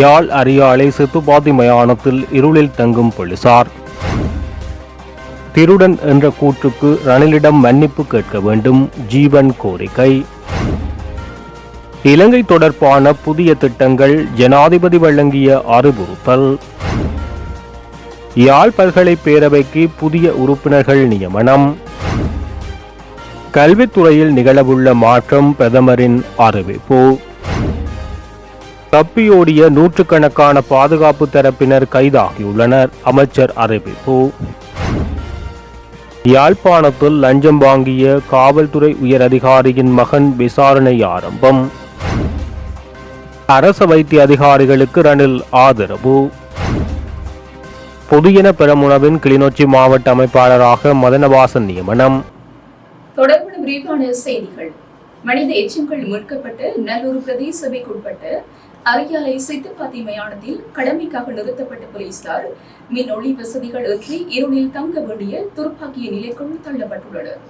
யாழ் அரியாலை சித்துப்பாத்தி மயானத்தில் இருளில் தங்கும் போலீசார் திருடன் என்ற கூற்றுக்கு ரணிலிடம் மன்னிப்பு கேட்க வேண்டும். ஜீவன் கோரிக்கை. இலங்கை தொடர்பான புதிய திட்டங்கள் ஜனாதிபதி வழங்கிய அறிவுறுத்தல். யாழ் பல்கலை பேரவைக்கு புதிய உறுப்பினர்கள் நியமனம். கல்வித்துறையில் நிகழவுள்ள மாற்றம் பிரதமரின் அறிவிப்பு. தப்பியோடிய நூற்றுக்கணக்கான பாதுகாப்பு தரப்பினர் கைதாகியுள்ளனர். அமைச்சர் அறிவிப்பு. யாழ்ப்பாணத்தில் லஞ்சம் வாங்கிய காவல்துறை உயர் அதிகாரியின் மகன் விசாரணை ஆரம்பம். அரச வைத்திய அதிகாரிகளுக்கு ரணில் ஆதரவு. பொதுஜன பெருமுனவின் கிளிநொச்சி மாவட்ட அமைப்பாளராக மதனவாசன் நியமனம். தொடர்பான விரிவான செய்திகள். மனித எச்சங்கள் மீட்கப்பட்டு நல்லூர் பிரதேசபைக்குட்பட்ட அரியாலை சித்துப்பாத்தி மயானத்தில் கடமைக்காக நிறுத்தப்பட்ட போலீசார் மின் ஒளி வசதிகள் இன்றி இருளில் தங்க வேண்டிய துர்ப்பாக்கிய நிலைக்குள் தள்ளப்பட்டுள்ளனர்.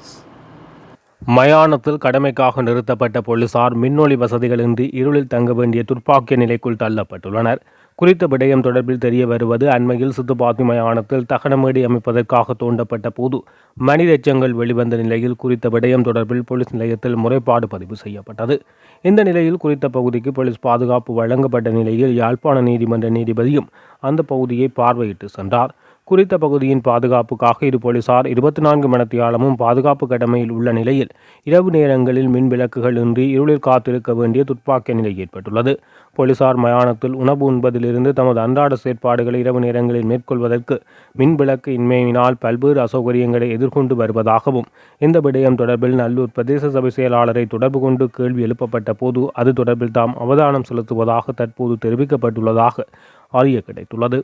மயானத்தில் கடமைக்காக நிறுத்தப்பட்ட போலீசார் மின்னொளி வசதிகளின்றி இருளில் தங்க வேண்டிய துர்ப்பாக்கிய நிலைக்குள் தள்ளப்பட்டுள்ளனர். குறித்த விடயம் தொடர்பில் தெரிய வருவது அண்மையில் சித்துப்பாத்தி மயானத்தில் தகனமேடி அமைப்பதற்காக தோண்டப்பட்ட போது மனித எச்சங்கள் வெளிவந்த நிலையில் குறித்த விடயம் தொடர்பில் போலீஸ் நிலையத்தில் முறைப்பாடு பதிவு செய்யப்பட்டது. இந்த நிலையில் குறித்த பகுதிக்கு போலீஸ் பாதுகாப்பு வழங்கப்பட்ட நிலையில் யாழ்ப்பாண நீதிமன்ற நீதிபதியும் அந்த பகுதியை பார்வையிட்டு சென்றார். குறித்த பகுதியின் பாதுகாப்புக்காக இரு போலீசார் இருபத்தி நான்கு மணத்தியாலமும் பாதுகாப்பு கடமையில் உள்ள நிலையில் இரவு நேரங்களில் மின் விளக்குகள் இன்றி இருளில் காத்திருக்க வேண்டிய துப்பாக்கிய நிலை ஏற்பட்டுள்ளது. போலீசார் மயானத்தில் உணவு உண்பதிலிருந்து தமது அன்றாட செயற்பாடுகளை இரவு நேரங்களில் மேற்கொள்வதற்கு மின் விளக்கு இன்மையினால் பல்வேறு அசௌகரியங்களை எதிர்கொண்டு வருவதாகவும் இந்த விடயம் தொடர்பில் நல்லூர் பிரதேச சபை செயலாளரை தொடர்பு கொண்டு கேள்வி எழுப்பப்பட்ட போது அது தொடர்பில் தாம் அவதானம் செலுத்துவதாக தற்போது தெரிவிக்கப்பட்டுள்ளதாக அறிய கிடைத்துள்ளது.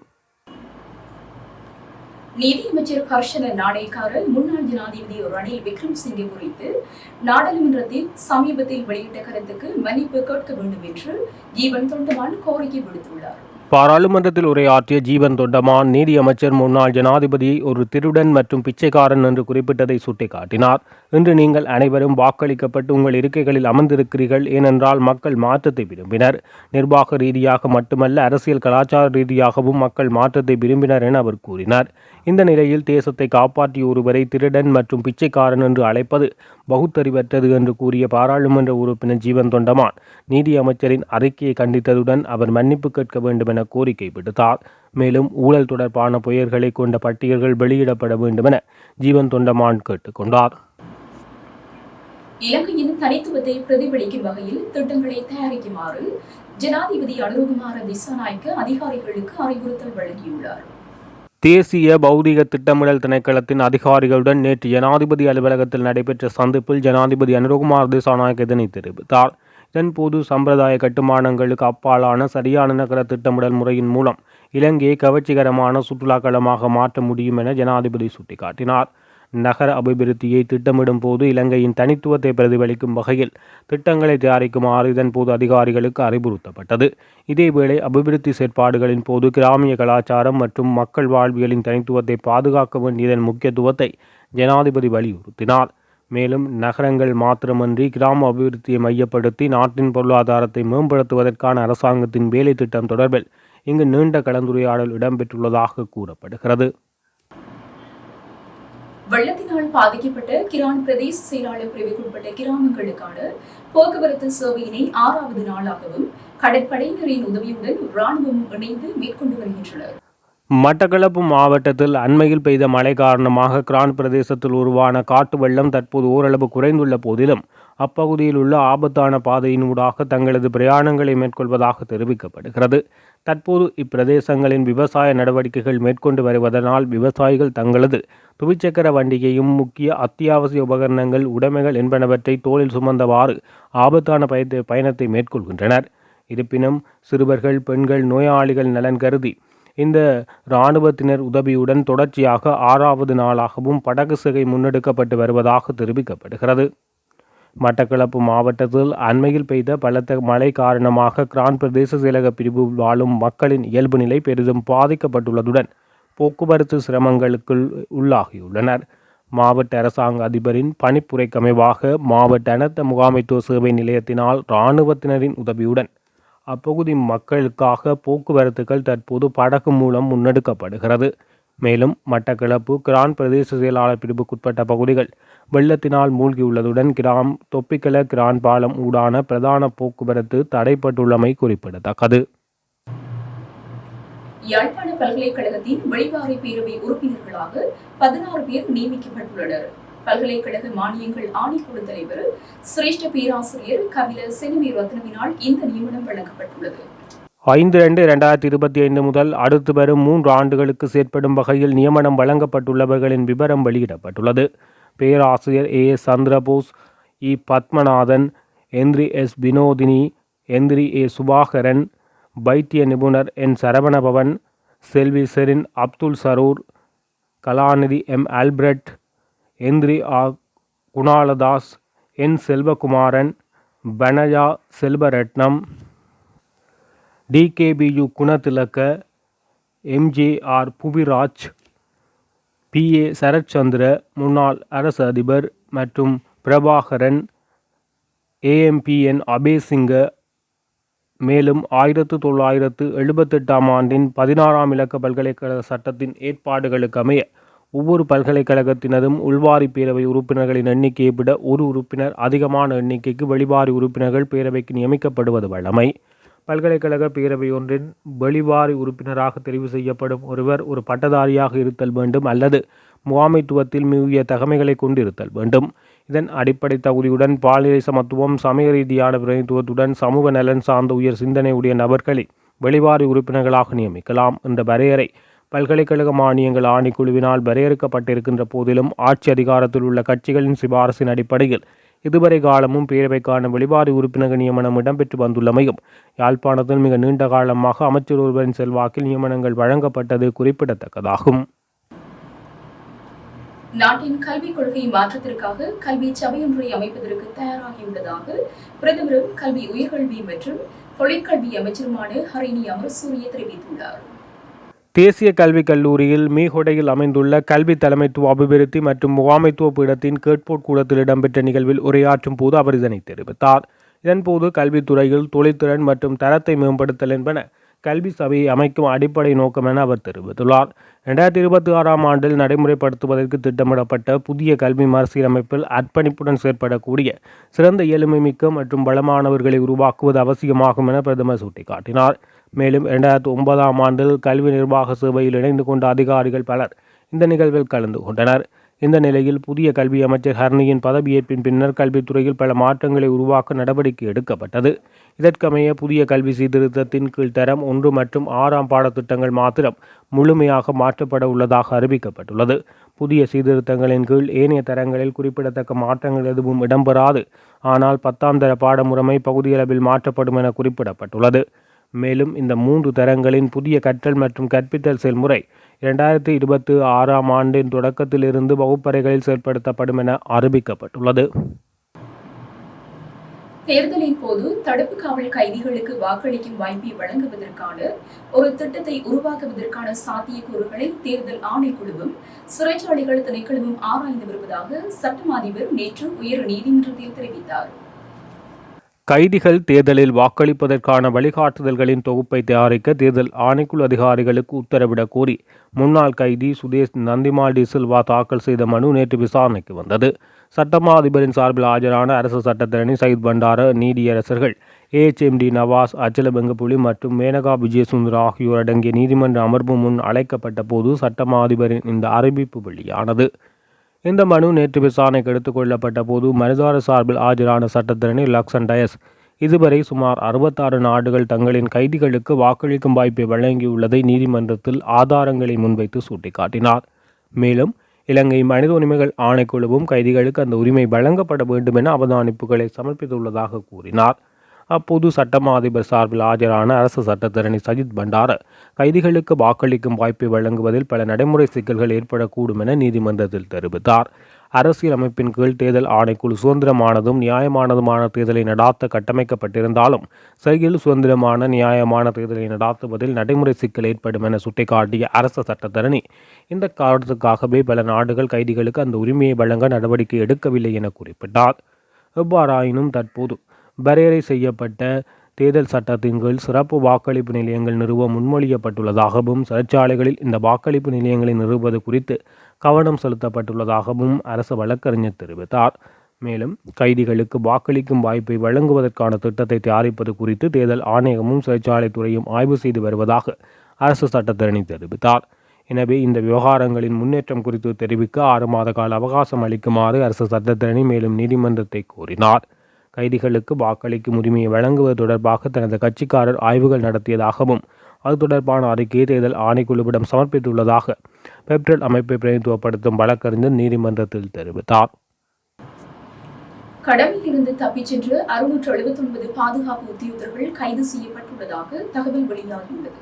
நீதியமைச்சர் ஹர்ஷன நாணயக்கார முன்னாள் ஜனாதிபதி ரணில் விக்ரம் சிங்கை குறித்து நாடாளுமன்றத்தில் சமீபத்தில் வெளியிட்ட கருத்துக்கு மன்னிப்பு கேட்க வேண்டும் என்று ஜீவன் தொண்டமான் கோரிக்கை விடுத்துள்ளார். பாராளுமன்றத்தில் உரையாற்றிய ஜீவன் தொண்டமான் நீதியமைச்சர் முன்னாள் ஜனாதிபதி ஒரு திருடன் மற்றும் பிச்சைக்காரன் என்று குறிப்பிட்டதை சுட்டிக்காட்டினார். இன்று நீங்கள் அனைவரும் வாக்களிக்கப்பட்டு உங்கள் இருக்கைகளில் அமர்ந்திருக்கிறீர்கள் ஏனென்றால் மக்கள் மாற்றத்தை விரும்பினர். நிர்வாக ரீதியாக மட்டுமல்ல அரசியல் கலாச்சார ரீதியாகவும் மக்கள் மாற்றத்தை விரும்பினர் என அவர் கூறினார். இந்த நிலையில் தேசத்தை காப்பாற்றிய ஒருவரை திருடன் மற்றும் பிச்சைக்காரன் என்று அழைப்பது பகுத்தறிவற்றது என்று கூறிய பாராளுமன்ற உறுப்பினர் ஜீவன் தொண்டமான் நீதி அமைச்சரின் அறிக்கையை கண்டித்ததுடன் அவர் மன்னிப்பு கேட்க வேண்டும் என கோரிக்கை விடுத்தார். மேலும் ஊழல் தொடர்பான புயல்களை கொண்ட பட்டியல்கள் வெளியிடப்பட வேண்டும் என ஜீவன் தொண்டமான் கேட்டுக்கொண்டார் இலங்கையின் தனித்துவத்தை பிரதிபலிக்கும் வகையில் திட்டங்களை தயாரிக்குமாறு ஜனாதிபதி அனுரகுமார திசாநாயக்க அதிகாரிகளுக்கு அறிவுறுத்தல் வழங்கியுள்ளார். தேசிய பௌதிக திட்டமிடல் திணைக்களத்தின் அதிகாரிகளுடன் நேற்று ஜனாதிபதி அலுவலகத்தில் நடைபெற்ற சந்திப்பில் ஜனாதிபதி அனுரகுமார் திசாநாயக் இதனை தெரிவித்தார். இதன்போது சம்பிரதாய கட்டுமானங்களுக்கு அப்பாலான சரியான நகர திட்டமிடல் முறையின் மூலம் இலங்கையை கவர்ச்சிகரமான சுற்றுலாக்களமாக மாற்ற முடியும் என ஜனாதிபதி சுட்டிக்காட்டினார். நகர அபிவிருத்தியை திட்டமிடும் போது இலங்கையின் தனித்துவத்தை பிரதிபலிக்கும் வகையில் திட்டங்களை தயாரிக்குமாறு இதன் போது அதிகாரிகளுக்கு அறிவுறுத்தப்பட்டது. இதேவேளை அபிவிருத்தி செயற்பாடுகளின் போது கிராமிய கலாச்சாரம் மற்றும் மக்கள் வாழ்வியலின் தனித்துவத்தை பாதுகாக்க வேண்டியதன் முக்கியத்துவத்தை ஜனாதிபதி வலியுறுத்தினார். மேலும் நகரங்கள் மாத்திரமன்றி கிராம அபிவிருத்தியை மையப்படுத்தி நாட்டின் பொருளாதாரத்தை மேம்படுத்துவதற்கான அரசாங்கத்தின் வேலை திட்டம் தொடர்பில் இங்கு நீண்ட கலந்துரையாடல் இடம்பெற்றுள்ளதாக கூறப்படுகிறது. வெள்ளத்தினால் பாதிக்கப்பட்ட கிரான் பிரதேச செயலாளர் பிரிவுக்குட்பட்ட கிராமங்களுக்கான போக்குவரத்து சேவையினை ஆறாவது நாளாகவும் கடற்படையினரின் உதவியுடன் ராணுவமும் இணைந்து மேற்கொண்டு வருகின்றனர். மட்டக்களப்பு மாவட்டத்தில் அண்மையில் பெய்த மழை காரணமாக கிரான் பிரதேசத்தில் உருவான காட்டு வெள்ளம் தற்போது ஓரளவு குறைந்துள்ள போதிலும் அப்பகுதியில் உள்ள ஆபத்தான பாதையினூடாக தங்களது பிரயாணங்களை மேற்கொள்வதாக தெரிவிக்கப்படுகிறது. தற்போது இப்பிரதேசங்களின் விவசாய நடவடிக்கைகள் மேற்கொண்டு வருவதனால் விவசாயிகள் தங்களது துவிச்சக்கர வண்டியையும் முக்கிய அத்தியாவசிய உபகரணங்கள் உடைமைகள் என்பனவற்றை தோளில் சுமந்தவாறு ஆபத்தான பயத்தை பயணத்தை மேற்கொள்கின்றனர். இருப்பினும் சிறுவர்கள் பெண்கள் நோயாளிகள் நலன் கருதி இந்த இராணுவத்தினர் உதவியுடன் தொடர்ச்சியாக ஆறாவது நாளாகவும் படகு சிகை முன்னெடுக்கப்பட்டு வருவதாக தெரிவிக்கப்படுகிறது. மட்டக்களப்பு மாவட்டத்தில் அண்மையில் பெய்த பலத்த மழை காரணமாக கிரான் பிரதேச செயலக பிரிவு வாழும் மக்களின் இயல்பு நிலை பெரிதும் பாதிக்கப்பட்டுள்ளதுடன் போக்குவரத்து சிரமங்களுக்குள் உள்ளாகியுள்ளனர். மாவட்ட அரசாங்க அதிபரின் பணிப்புரைக்கமைவாக மாவட்ட அனர்த்த முகாமைத்துவ சேவை நிலையத்தினால் இராணுவத்தினரின் உதவியுடன் அப்பகுதி மக்களுக்காக போக்குவரத்துகள் தற்போது படகு மூலம் முன்னெடுக்கப்படுகிறது. மேலும் மட்டக்களப்பு கிரான் பிரதேச செயலாளர் பிரிவுக்குட்பட்ட பகுதிகள் வெள்ளத்தினால் மூழ்கியுள்ளதுடன் கிராம் தொப்பிக்கல கிரான் பாலம் ஊடான பிரதான போக்குவரத்து தடைப்பட்டுள்ளமை குறிப்பிடத்தக்கது. யாழ்ப்பாண பல்கலைக்கழகத்தின் வெளிவாரி பேரவை உறுப்பினர்களாக பதினாறு பேர் நியமிக்கப்பட்டுள்ளனர். பல்கலைக்கழக மானியங்கள் ஆணைக்குழு தலைவர் சிரேஷ்ட பேராசிரியர் கபில செனவி ரத்னவினால் இந்த நியமனம் வழங்கப்பட்டுள்ளது. ஐந்து ரெண்டு இரண்டாயிரத்தி இருபத்தி ஐந்து முதல் அடுத்து வரும் மூன்று ஆண்டுகளுக்கு செயற்படும் வகையில் நியமனம் வழங்கப்பட்டுள்ளவர்களின் விவரம் வெளியிடப்பட்டுள்ளது. பேராசிரியர் ஏ. எஸ். சந்திரபோஸ் இ. பத்மநாதன் எந்திரி எஸ். வினோதினி எந்திரி ஏ. சுபாகரன் வைத்திய நிபுணர் என் சரவணபவன் செல்வி செரின் அப்துல் சரூர் கலாநிதி எம். ஆல்பிரட் எந்திரி ஆ. Gunalathas N Selvakumaran Banaja Selvaratnam DKPU Gunathilaka MJR Puviraj BA Sarathchandra முன்னாள் அரசு அதிபர் மற்றும் பிரபாகரன் ஏஎம்பிஎன் அபேசிங்க மேலும் ஆயிரத்து தொள்ளாயிரத்து எழுபத்தெட்டாம் ஆண்டின் பதினாறாம் இலக்க பல்கலைக்கழக சட்டத்தின் ஏற்பாடுகளுக்கு அமைய ஒவ்வொரு பல்கலைக்கழகத்தினதும் உள்வாரி பேரவை உறுப்பினர்களின் எண்ணிக்கையை விட ஒரு உறுப்பினர் அதிகமான எண்ணிக்கைக்கு வெளிவாரி உறுப்பினர்கள் பேரவைக்கு நியமிக்கப்படுவது வழமை. பல்கலைக்கழக பேரவை ஒன்றின் வெளிவாரி உறுப்பினராக தெரிவு செய்யப்படும் ஒருவர் ஒரு பட்டதாரியாக இருத்தல் வேண்டும் அல்லது முகாமைத்துவத்தில் மிகுதிய தகமைகளை கொண்டிருத்தல் வேண்டும். இதன் அடிப்படை தகுதியுடன் பாலியல் சமத்துவம் சமய ரீதியான பிரதித்துவத்துடன் சமூக நலன் சார்ந்த உயர் சிந்தனை உடைய நபர்களை வெளிவாரி உறுப்பினர்களாக நியமிக்கலாம். என்ற வரையறை பல்கலைக்கழக மானியங்கள் ஆணைக்குழுவினால் வரையறுக்கப்பட்டிருக்கின்ற போதிலும் ஆட்சி அதிகாரத்தில் உள்ள கட்சிகளின் சிபாரசின் அடிப்படையில் இதுவரை காலமும் பேரவைக்கான வெளிவாரி உறுப்பினர் நியமனம் இடம்பெற்று வந்துள்ளமையும் யாழ்ப்பாணத்தில் மிக நீண்ட காலமாக அமைச்சர் ஒருவரின் செல்வாக்கில் நியமனங்கள் வழங்கப்பட்டது குறிப்பிடத்தக்கதாகும். நாட்டின் கல்விக் கொள்கை மாற்றத்திற்காக கல்வி சபையொன்றை அமைப்பதற்கு தயாராகியுள்ளதாக பிரதமரும் கல்வி உயர்கல்வி மற்றும் தொழிற்கல்வி அமைச்சருமான ஹரிணி அமரசூரிய தெரிவித்துள்ளார். தேசிய கல்விக் கல்லூரியில் மீகொடையில் அமைந்துள்ள கல்வி தலைமைத்துவ அபிவிருத்தி மற்றும் முகாமைத்துவ பீடத்தின் கேட்போட் கூடத்தில் இடம்பெற்ற நிகழ்வில் உரையாற்றும் போது அவர் இதனை தெரிவித்தார். இதன்போது கல்வித்துறையில் தொழில்திறன் மற்றும் தரத்தை மேம்படுத்தல் என்பன கல்வி சபையை அமைக்கும் அடிப்படை நோக்கம் என அவர் தெரிவித்துள்ளார். இரண்டாயிரத்தி இருபத்தி ஆறாம் ஆண்டில் நடைமுறைப்படுத்துவதற்கு திட்டமிடப்பட்ட புதிய கல்வி மறுசீரமைப்பில் அர்ப்பணிப்புடன் செயற்படக்கூடிய சிறந்த எளிமைமிக்க மற்றும் பலமானவர்களை உருவாக்குவது அவசியமாகும் என பிரதமர் சுட்டிக்காட்டினார். மேலும் இரண்டாயிரத்தி ஒன்பதாம் ஆண்டில் கல்வி நிர்வாக சேவையில் இணைந்து கொண்ட அதிகாரிகள் பலர் இந்த நிகழ்வில் கலந்து கொண்டனர். இந்த நிலையில் புதிய கல்வி அமைச்சர் ஹர்னியின் பதவியேற்பின் பின்னர் கல்வித்துறையில் பல மாற்றங்களை உருவாக்க நடவடிக்கை எடுக்கப்பட்டது. இதற்கமைய புதிய கல்வி சீர்திருத்தத்தின் கீழ் தரம் ஒன்று மற்றும் ஆறாம் பாடத்திட்டங்கள் மாத்திரம் முழுமையாக மாற்றப்பட உள்ளதாக அறிவிக்கப்பட்டுள்ளது. புதிய சீர்திருத்தங்களின் கீழ் ஏனைய தரங்களில் குறிப்பிடத்தக்க மாற்றங்கள் எதுவும் இடம்பெறாது. ஆனால் பத்தாம் தர பாடமுறைமை பகுதியளவில் மாற்றப்படும் என குறிப்பிடப்பட்டுள்ளது. மேலும் இந்த மூன்று தரங்களின் புதிய கற்றல் மற்றும் கற்பித்தல் செயல்முறை இரண்டாயிரத்தி இருபத்தி ஆறாம் ஆண்டின் தொடக்கத்திலிருந்து வகுப்பறைகளில் செயல்படுத்தப்படும் என அறிவிக்கப்பட்டுள்ளது. தேர்தலின் போது தடுப்பு காவல் கைதிகளுக்கு வாக்களிக்கும் வாய்ப்பை வழங்குவதற்கான ஒரு திட்டத்தை உருவாக்குவதற்கான சாத்தியக்கூறுகளை தேர்தல் ஆணைக்குழுவும் சிறைச்சாலைகள் திணைக்களமும் ஆராய்ந்து வருவதாக சட்டம் அதிபர் நேற்று உயர் நீதிமன்றத்தில் தெரிவித்தார். கைதிகள் தேர்தலில் வாக்களிப்பதற்கான வழிகாட்டுதல்களின் தொகுப்பை தயாரிக்க தேர்தல் ஆணைக்குழு அதிகாரிகளுக்கு உத்தரவிடக் கோரி முன்னாள் கைதி சுதேஷ் நந்திமால் டி சில்வா தாக்கல் செய்த மனு நேற்று விசாரணைக்கு வந்தது. சட்டமா அதிபரின் சார்பில் ஆஜரான அரசு சட்டத்தரணி சயித் பண்டார நீதியரசர்கள் ஏஎச்எம்டி நவாஸ் அச்சலபெங்கபுலி மற்றும் மேனகா விஜயசுந்தர் ஆகியோர் அடங்கிய நீதிமன்ற அமர்வு முன் அழைக்கப்பட்ட போது சட்டமா அதிபரின் இந்த அறிவிப்பு வெளியானது. இந்த மனு நேற்று விசாரணைக்கு எடுத்துக் கொள்ளப்பட்ட போது மனிதார சார்பில் ஆஜரான சட்டத்தரணி லக்சன் டயஸ் இதுவரை சுமார் அறுபத்தாறு நாடுகள் தங்களின் கைதிகளுக்கு வாக்களிக்கும் வாய்ப்பை வழங்கியுள்ளதை நீதிமன்றத்தில் ஆதாரங்களை முன்வைத்து சுட்டிக்காட்டினார். மேலும் இலங்கை மனித உரிமைகள் ஆணைக்குழுவும் கைதிகளுக்கு அந்த உரிமை வழங்கப்பட வேண்டும் என அவதானிப்புகளை சமர்ப்பித்துள்ளதாக கூறினார். அப்போது சட்டமா அதிபர் சார்பில் ஆஜரான அரசு சட்டத்தரணி சஜித் பண்டார. கைதிகளுக்கு வாக்களிக்கும் வாய்ப்பை வழங்குவதில் பல நடைமுறை சிக்கல்கள் ஏற்படக்கூடும் என நீதிமன்றத்தில் தெரிவித்தார். அரசியல் அமைப்பின் கீழ் தேர்தல் ஆணைக்குழு சுதந்திரமானதும் நியாயமானதுமான தேர்தலை நடாத்த கட்டமைக்கப்பட்டிருந்தாலும் செயல் சுதந்திரமான நியாயமான தேர்தலை நடாத்துவதில் நடைமுறை சிக்கல் ஏற்படும் என சுட்டிக்காட்டிய அரசு சட்டத்தரணி இந்த காரணத்துக்காகவே பல நாடுகள் கைதிகளுக்கு அந்த உரிமையை வழங்க நடவடிக்கை எடுக்கவில்லை என குறிப்பிட்டார். எவ்வாறாயினும் தற்போது வரையறை செய்யப்பட்ட தேர்தல் சட்டத்தின் கீழ் சிறப்பு வாக்களிப்பு நிலையங்கள் நிறுவ முன்மொழியப்பட்டுள்ளதாகவும் சிறைச்சாலைகளில் இந்த வாக்களிப்பு நிலையங்களை நிறுவுவது குறித்து கவனம் செலுத்தப்பட்டுள்ளதாகவும் அரசு வழக்கறிஞர் தெரிவித்தார். மேலும் கைதிகளுக்கு வாக்களிக்கும் வாய்ப்பை வழங்குவதற்கான திட்டத்தை தயாரிப்பது குறித்து தேர்தல் ஆணையகமும் சிறைச்சாலைத்துறையும் ஆய்வு செய்து வருவதாக அரசு சட்டத்தரணி தெரிவித்தார். எனவே இந்த விவகாரங்களின் முன்னேற்றம் குறித்து தெரிவிக்க ஆறு மாத கால அவகாசம் அளிக்குமாறு அரசு சட்டத்தரணி மேலும் நீதிமன்றத்தை கோரினார். கைதிகளுக்கு வாக்களிக்கும் உரிமையை வழங்குவது தொடர்பாக தனது கட்சிக்காரர் ஆய்வுகள் நடத்தியதாகவும் அது தொடர்பான அறிக்கையை தேர்தல் ஆணைக்குழுவிடம் சமர்ப்பித்துள்ளதாக பெப்டல் அமைப்பை பிரதித்துவப்படுத்தும் வழக்கறிஞர் நீதிமன்றத்தில் தெரிவித்தார். கடமையில் இருந்து தப்பிச் சென்று அறுநூற்று எழுபத்தி ஒன்பது பாதுகாப்பு உத்தியோகர்கள் கைது செய்யப்பட்டுள்ளதாக தகவல் வெளியாகியுள்ளது.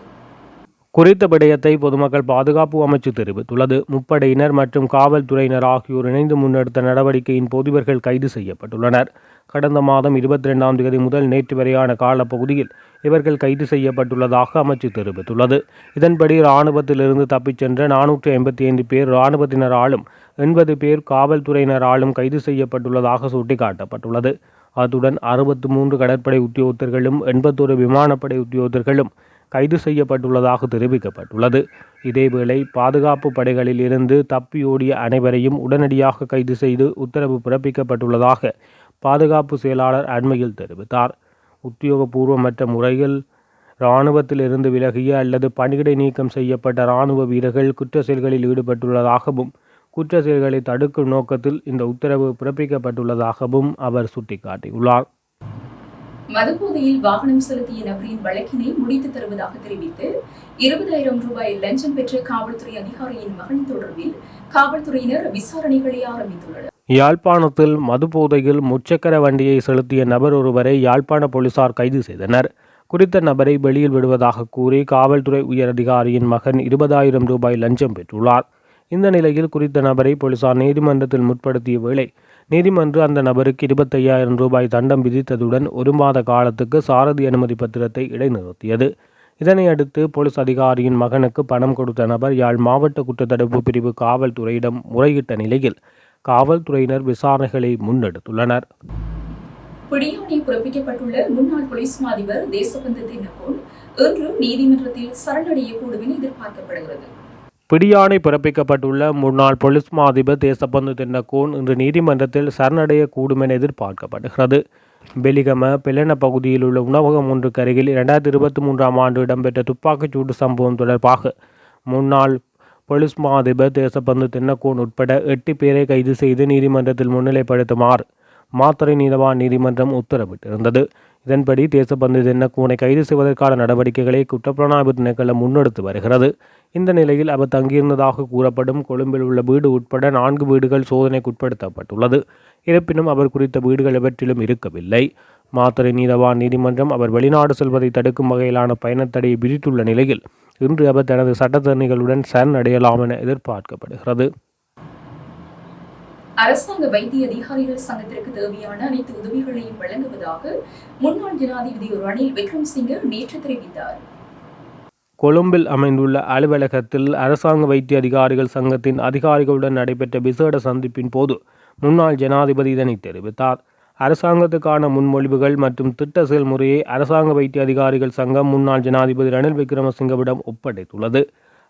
குறித்த விடயத்தை பொதுமக்கள் பாதுகாப்பு அமைச்சு தெரிவித்துள்ளது. முப்படையினர் மற்றும் காவல்துறையினர் ஆகியோர் இணைந்து முன்னெடுத்த நடவடிக்கையின் போது இவர்கள் கைது செய்யப்பட்டுள்ளனர். கடந்த மாதம் இருபத்தி ரெண்டாம் தேதி முதல் நேற்று வரையான காலப்பகுதியில் இவர்கள் கைது செய்யப்பட்டுள்ளதாக அமைச்சு தெரிவித்துள்ளது. இதன்படி இராணுவத்திலிருந்து தப்பிச் சென்ற நானூற்றி ஐம்பத்தி ஐந்து பேர் இராணுவத்தினராலும் எண்பது பேர் காவல்துறையினராலும் கைது செய்யப்பட்டுள்ளதாக சுட்டிக்காட்டப்பட்டுள்ளது. அத்துடன் அறுபத்து மூன்று கடற்படை உத்தியோகத்தர்களும் எண்பத்தொரு விமானப்படை உத்தியோகத்தர்களும் கைது செய்யப்பட்டுள்ளதாக தெரிவிக்கப்பட்டுள்ளது. இதேவேளை பாதுகாப்பு படைகளில் இருந்து தப்பியோடிய அனைவரையும் உடனடியாக கைது செய்து உத்தரவு பிறப்பிக்கப்பட்டுள்ளதாக பாதுகாப்பு செயலாளர் அண்மையில் தெரிவித்தார். உத்தியோகபூர்வமற்ற முறையில் இராணுவத்தில் இருந்து விலகிய அல்லது பணியிடை நீக்கம் செய்யப்பட்ட இராணுவ வீரர்கள் குற்ற செயல்களில் ஈடுபட்டுள்ளதாகவும் குற்ற செயல்களை தடுக்கும் நோக்கத்தில் இந்த உத்தரவு பிறப்பிக்கப்பட்டுள்ளதாகவும் அவர் சுட்டிக்காட்டியுள்ளார். மதுபோதையில் வாகனம் செலுத்திய நபரின் வழக்கினை முடித்து தருவதாக தெரிவித்து இருபதாயிரம் ரூபாய் லஞ்சம் பெற்ற காவல்துறை அதிகாரியின் மகன் தொடர்பில் காவல்துறையினர் விசாரணைகளை ஆரம்பித்துள்ளனர். யாழ்ப்பாணத்தில் மதுபோதையில் முச்சக்கர வண்டியை செலுத்திய நபர் ஒருவரை யாழ்ப்பாண போலீசார் கைது செய்தனர். குறித்த நபரை வெளியில் விடுவதாக கூறி காவல்துறை உயரதிகாரியின் மகன் இருபதாயிரம் ரூபாய் லஞ்சம் பெற்றுள்ளார். இந்த நிலையில் குறித்த நபரை போலீசார் நீதிமன்றத்தில் முற்படுத்திய வேளை நீதிமன்று அந்த நபருக்கு இருபத்தையாயிரம் ரூபாய் தண்டம் விதித்ததுடன் ஒரு மாத காலத்துக்கு சாரதி அனுமதி பத்திரத்தை இடைநிறுத்தியது. இதனை அடுத்து போலீஸ் அதிகாரியின் மகனுக்கு பணம் கொடுத்த நபர் யாழ் மாவட்ட குற்றத்தடுப்பு பிரிவு காவல்துறையிடம் முறையிட்ட நிலையில் காவல்துறையினர் விசாரணைகளை முன்னெடுத்துள்ளனர். பிடியாணை பிறப்பிக்கப்பட்டுள்ள முன்னாள் போலீஸ் அதிபர் தேசபந்து தென்னகோன் இன்று நீதிமன்றத்தில் சரணடையக்கூடும் என எதிர்பார்க்கப்படுகிறது. பிடியாணை பிறப்பிக்கப்பட்டுள்ள முன்னாள் பொலிஸ் மா அதிபர் தேசப்பந்து தென்னக்கோன் இன்று நீதிமன்றத்தில் சரணடையக்கூடும் என எதிர்பார்க்கப்படுகிறது. பெலிகம பிளன பகுதியில் உள்ள உணவகம் ஒன்றுக்கு அருகில் இரண்டாயிரத்தி இருபத்தி மூன்றாம் ஆண்டு இடம்பெற்ற துப்பாக்கிச்சூடு சம்பவம் தொடர்பாக முன்னாள் பொலிஸ் மா அதிபர் தேசப்பந்து தென்னக்கோன் உட்பட எட்டு பேரை கைது செய்து நீதிமன்றத்தில் முன்னிலைப்படுத்துமாறு மாத்தறை நீதவான் நீதிமன்றம் உத்தரவிட்டிருந்தது. இதன்படி தேசப்பந்து தென்னக்கூனை கைது செய்வதற்கான நடவடிக்கைகளை குற்றப்புலனாய்வு திணைக்களம் முன்னெடுத்து வருகிறது. இந்த நிலையில் அவர் தங்கியிருந்ததாக கூறப்படும் கொழும்பில் உள்ள வீடு உட்பட நான்கு வீடுகள் சோதனைக்குட்படுத்தப்பட்டுள்ளது. இருப்பினும் அவர் குறித்த வீடுகள் எவற்றிலும் இருக்கவில்லை. மாத்தறை நீதவான் நீதிமன்றம் அவர் வெளிநாடு செல்வதை தடுக்கும் வகையிலான பயணத்தடையை விதித்துள்ள நிலையில் இன்று அவர் தனது சட்டத்தரணிகளுடன் சரணடையலாம் என எதிர்பார்க்கப்படுகிறது. அரசாங்க வைத்திய அதிகாரிகள் சங்கத்திற்கு தேவையான அனைத்து உதவிகளையும் வழங்குவதாக முன்னாள் ஜனாதிபதி ரணில் விக்ரம்சிங்க நேற்று தெரிவித்தார். கொழும்பில் அமைந்துள்ள அலுவலகத்தில் அரசாங்க வைத்திய அதிகாரிகள் சங்கத்தின் அதிகாரிகளுடன் நடைபெற்ற விசேட சந்திப்பின் போது முன்னாள் ஜனாதிபதி இதனை தெரிவித்தார். அரசாங்கத்துக்கான முன்மொழிவுகள் மற்றும் திட்ட செயல்முறையை அரசாங்க வைத்திய அதிகாரிகள் சங்கம் முன்னாள் ஜனாதிபதி ரணில் விக்ரமசிங்கவிடம் ஒப்படைத்துள்ளது.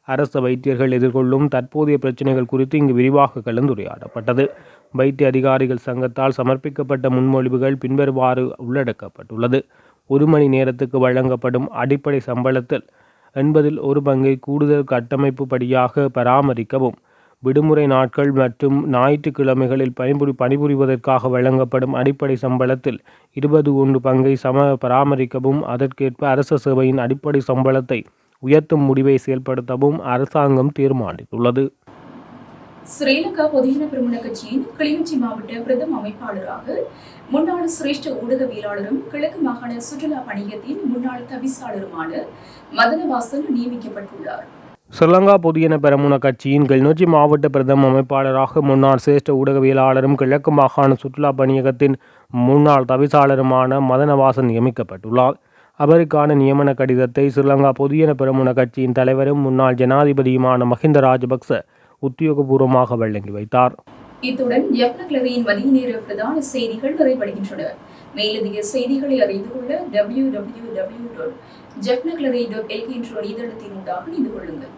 அரச வைத்தியர்கள் எதிர்கொள்ளும் தற்போதைய பிரச்சினைகள் குறித்து இங்கு விரிவாக கலந்துரையாடப்பட்டது. வைத்திய அதிகாரிகள் சங்கத்தால் சமர்ப்பிக்கப்பட்ட முன்மொழிவுகள் பின்வருமாறு உள்ளடக்கப்பட்டுள்ளது. ஒரு மணி நேரத்துக்கு வழங்கப்படும் அடிப்படை சம்பளத்தில் எண்பதில் ஒரு பங்கை கூடுதல் கட்டமைப்பு படியாக பராமரிக்கவும் விடுமுறை நாட்கள் மற்றும் ஞாயிற்றுக்கிழமைகளில் பணிபுரி பணிபுரிவதற்காக வழங்கப்படும் அடிப்படை சம்பளத்தில் இருபது ஒன்று பங்கை சம பராமரிக்கவும் அதற்கேற்ப அரச சேவையின் அடிப்படை சம்பளத்தை உயர்த்தும் முடிவை செயல்படுத்தவும் அரசாங்கம் தீர்மானித்துள்ளது. ஸ்ரீலங்கா பொதுஜன பிரமுன கட்சியின் கிளிநொச்சி மாவட்ட பிரதம அமைப்பாளராக முன்னாள் சிரேஷ்ட ஊடகவியலாளரும் கிழக்கு மாகாண சுற்றுலா பணியத்தின் முன்னாள் தவிசாளருமான மதனவாசன் நியமிக்கப்பட்டுள்ளார். ஸ்ரீலங்கா பொதுஜன பெரமுன கட்சியின் கிளிநொச்சி மாவட்ட பிரதம அமைப்பாளராக முன்னாள் சிரேஷ்ட ஊடகவியலாளரும் கிழக்கு மாகாண சுற்றுலா பணியகத்தின் முன்னாள் தவிசாளருமான மதனவாசன் நியமிக்கப்பட்டுள்ளார். அவருக்கான நியமன கடிதத்தை ஸ்ரீலங்கா பொதுஜன பெருமுன கட்சியின் தலைவரும் முன்னாள் ஜனாதிபதியுமான மஹிந்த ராஜபக்ச உத்தியோகபூர்வமாக வழங்கி வைத்தார். இத்துடன் யப்னக்லரியின் மதிய நேர பிரதான செய்திகள் நிறைவடைகின்றன. மேலதிக செய்திகளை அறிந்து கொள்ள டபிள்யூ டபிள்யூ டபிள்யூ டாட் ஜப்னக்லரை டாட் எல்கே என்ற இணையதளத்தின் ஊடாக இணைந்து கொள்ளுங்கள்.